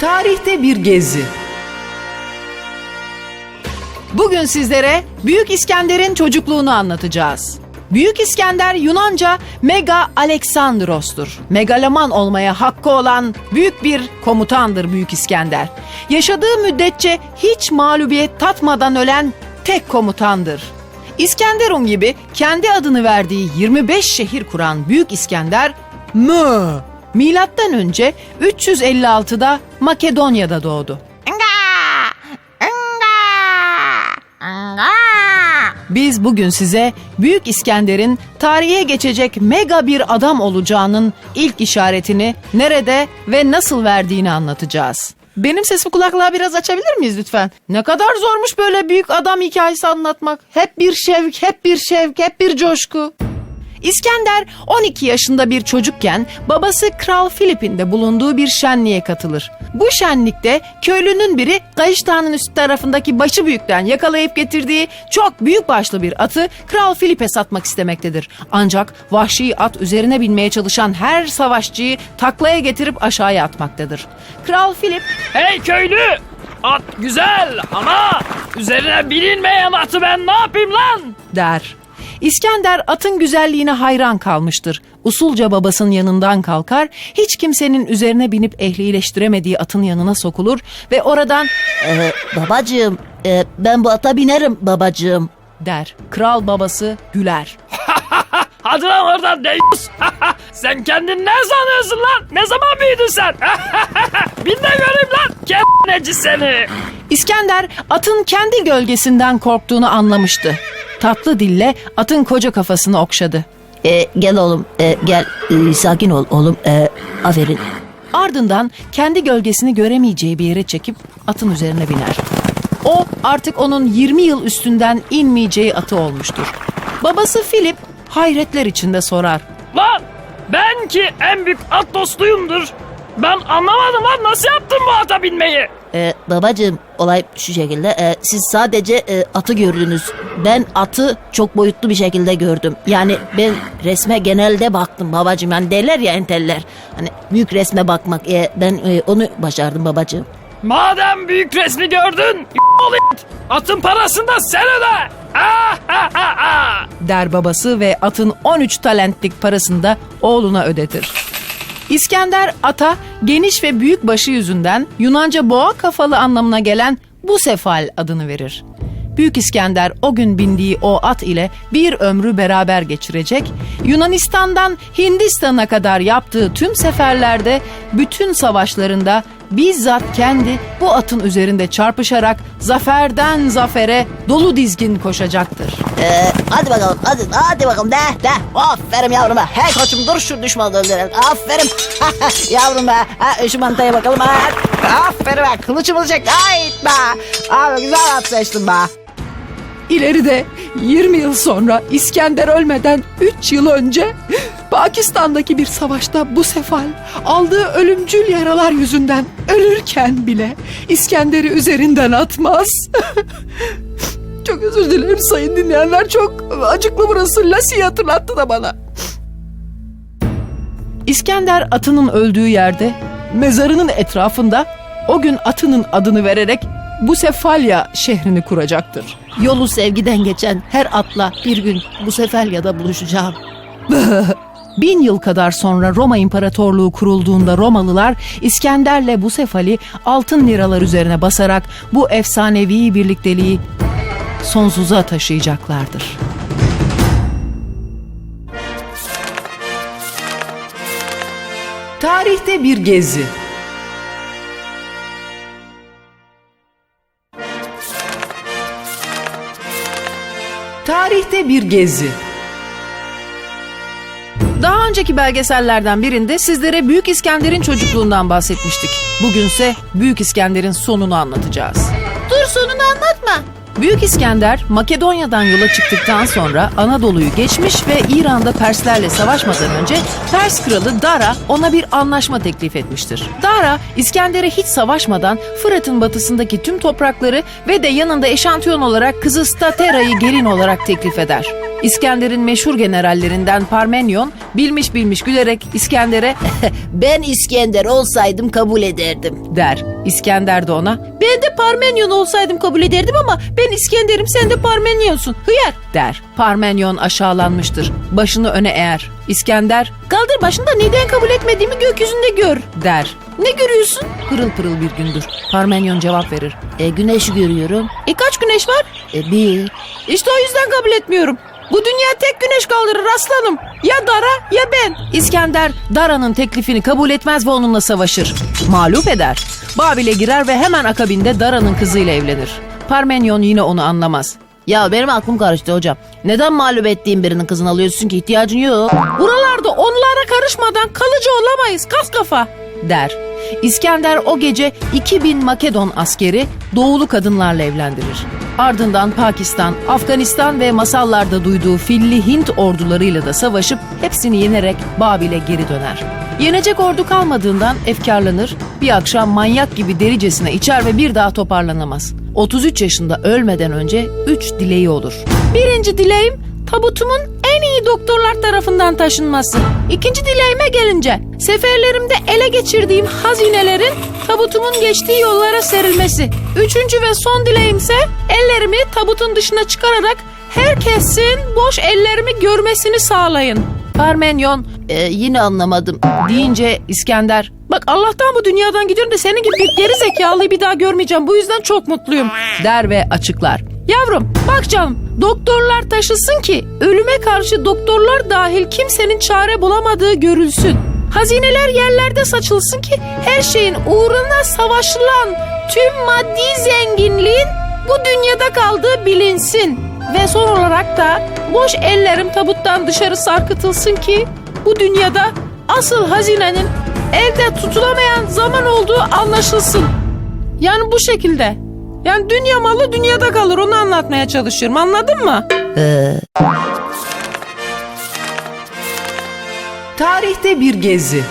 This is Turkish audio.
Tarihte bir gezi. Bugün sizlere Büyük İskender'in çocukluğunu anlatacağız. Büyük İskender Yunanca Mega Alexandros'tur. Megaloman olmaya hakkı olan büyük bir komutandır Büyük İskender. Yaşadığı müddetçe hiç mağlubiyet tatmadan ölen tek komutandır. İskenderun gibi kendi adını verdiği 25 şehir kuran Büyük İskender Mö Milattan önce 356'da Makedonya'da doğdu. Biz bugün size Büyük İskender'in tarihe geçecek mega bir adam olacağının ilk işaretini nerede ve nasıl verdiğini anlatacağız. Benim sesimi kulaklığa biraz açabilir miyiz lütfen? Ne kadar zormuş böyle büyük adam hikayesi anlatmak. Hep bir şevk, hep bir şevk, hep bir coşku. İskender 12 yaşında bir çocukken babası Kral Filip'in de bulunduğu bir şenliğe katılır. Bu şenlikte köylünün biri Kayıştağ'ın üst tarafındaki başı büyükten yakalayıp getirdiği çok büyük başlı bir atı Kral Filip'e satmak istemektedir. Ancak vahşi at üzerine binmeye çalışan her savaşçıyı taklaya getirip aşağıya atmaktadır. Kral Filip Hey köylü! At güzel ama üzerine bilinmeyen atı ben ne yapayım lan? der. İskender atın güzelliğine hayran kalmıştır. Usulca babasının yanından kalkar, hiç kimsenin üzerine binip ehlileştiremediği atın yanına sokulur ve oradan Ee, babacığım, e, ben bu ata binerim babacığım. der. Kral babası güler. Hadi lan oradan deyus. sen kendin ne sanıyorsun lan? Ne zaman büyüdün sen? Bin de göreyim lan. Kendineci seni. İskender atın kendi gölgesinden korktuğunu anlamıştı. Tatlı dille atın koca kafasını okşadı. Ee, gel oğlum, e, gel. Ee, sakin ol oğlum. Ee, aferin. Ardından kendi gölgesini göremeyeceği bir yere çekip atın üzerine biner. O artık onun 20 yıl üstünden inmeyeceği atı olmuştur. Babası Philip hayretler içinde sorar. Lan ben ki en büyük at dostuyumdur. Ben anlamadım lan nasıl yaptın bu ata binmeyi? Ee, babacığım, olay şu şekilde. Ee, siz sadece e, atı gördünüz. Ben atı çok boyutlu bir şekilde gördüm. Yani ben resme genelde baktım babacığım. Yani derler ya enteller. Hani büyük resme bakmak. Ee, ben e, onu başardım babacığım. Madem büyük resmi gördün atın parasını da sen öde. Ah, ah, ah, ah. der babası ve atın 13 talentlik parasını da oğluna ödetir. İskender ata geniş ve büyük başı yüzünden Yunanca boğa kafalı anlamına gelen Busefal adını verir. Büyük İskender o gün bindiği o at ile bir ömrü beraber geçirecek, Yunanistan'dan Hindistan'a kadar yaptığı tüm seferlerde, bütün savaşlarında bizzat kendi bu atın üzerinde çarpışarak zaferden zafere dolu dizgin koşacaktır. Ee, hadi bakalım hadi, hadi bakalım. De de. Aferin yavrum be. Hey koçum dur şu düşmanı öldürelim. Aferin. Yavrum be. Ha, şu mantaya bakalım. Ha. aferin be. Kılıçımızı çek hayt be. Abi güzel at seçtin be. İleride 20 yıl sonra İskender ölmeden 3 yıl önce Pakistan'daki bir savaşta bu sefal aldığı ölümcül yaralar yüzünden ölürken bile İskender'i üzerinden atmaz. çok özür dilerim sayın dinleyenler çok acıklı burası Lasi'yi hatırlattı da bana. İskender atının öldüğü yerde mezarının etrafında o gün atının adını vererek bu Sefalya şehrini kuracaktır. yolu sevgiden geçen her atla bir gün bu Sefelya'da buluşacağım Bin yıl kadar sonra Roma İmparatorluğu kurulduğunda Romalılar İskender'le Busefal'i altın liralar üzerine basarak bu efsanevi birlikteliği sonsuza taşıyacaklardır. Tarihte bir gezi. Tarihte bir gezi. Daha önceki belgesellerden birinde sizlere Büyük İskender'in çocukluğundan bahsetmiştik. Bugünse Büyük İskender'in sonunu anlatacağız. dur sonunu anlatma Büyük İskender Makedonya'dan yola çıktıktan sonra Anadolu'yu geçmiş ve İran'da Perslerle savaşmadan önce Pers kralı Dara ona bir anlaşma teklif etmiştir. Dara İskender'e hiç savaşmadan Fırat'ın batısındaki tüm toprakları ve de yanında eşantiyon olarak kızı Statera'yı gelin olarak teklif eder. İskender'in meşhur generallerinden Parmenyon bilmiş bilmiş gülerek İskender'e Ben İskender olsaydım kabul ederdim. der. İskender de ona Ben de Parmenyon olsaydım kabul ederdim ama ben İskender'im sen de Parmenyonsun. Hıyar. der. Parmenyon aşağılanmıştır. Başını öne eğer. İskender Kaldır başında neden kabul etmediğimi gökyüzünde gör. der. Ne görüyorsun? Pırıl pırıl bir gündür. Parmenyon cevap verir. E, güneşi görüyorum. E kaç güneş var? E, bir. İşte o yüzden kabul etmiyorum. Bu dünya tek güneş kaldırır aslanım. Ya Dara ya ben. İskender Dara'nın teklifini kabul etmez ve onunla savaşır. Mağlup eder. Babil'e girer ve hemen akabinde Dara'nın kızıyla evlenir. Parmenyon yine onu anlamaz. Ya benim aklım karıştı hocam. Neden mağlup ettiğin birinin kızını alıyorsun ki ihtiyacın yok? Buralarda onlara karışmadan kalıcı olamayız kas kafa der. İskender o gece 2000 Makedon askeri doğulu kadınlarla evlendirir. Ardından Pakistan, Afganistan ve masallarda duyduğu filli Hint ordularıyla da savaşıp hepsini yenerek Babil'e geri döner. Yenecek ordu kalmadığından efkarlanır, bir akşam manyak gibi dericesine içer ve bir daha toparlanamaz. 33 yaşında ölmeden önce 3 dileği olur. Birinci dileğim tabutumun en iyi doktorlar tarafından taşınması. İkinci dileğime gelince seferlerimde ele geçirdiğim hazinelerin tabutumun geçtiği yollara serilmesi. Üçüncü ve son dileğimse ellerimi tabutun dışına çıkararak herkesin boş ellerimi görmesini sağlayın. Parmenyon E, yine anlamadım. deyince İskender bak Allah'tan bu dünyadan gidiyorum da senin gibi bir geri zekalıyı bir daha görmeyeceğim bu yüzden çok mutluyum der ve açıklar. Yavrum bak canım doktorlar taşısın ki ölüme karşı doktorlar dahil kimsenin çare bulamadığı görülsün. Hazineler yerlerde saçılsın ki her şeyin uğruna savaşılan tüm maddi zenginliğin bu dünyada kaldığı bilinsin. Ve son olarak da boş ellerim tabuttan dışarı sarkıtılsın ki bu dünyada asıl hazinenin elde tutulamayan zaman olduğu anlaşılsın. Yani bu şekilde. Yani dünya malı dünyada kalır onu anlatmaya çalışıyorum anladın mı? Tarihte bir gezi.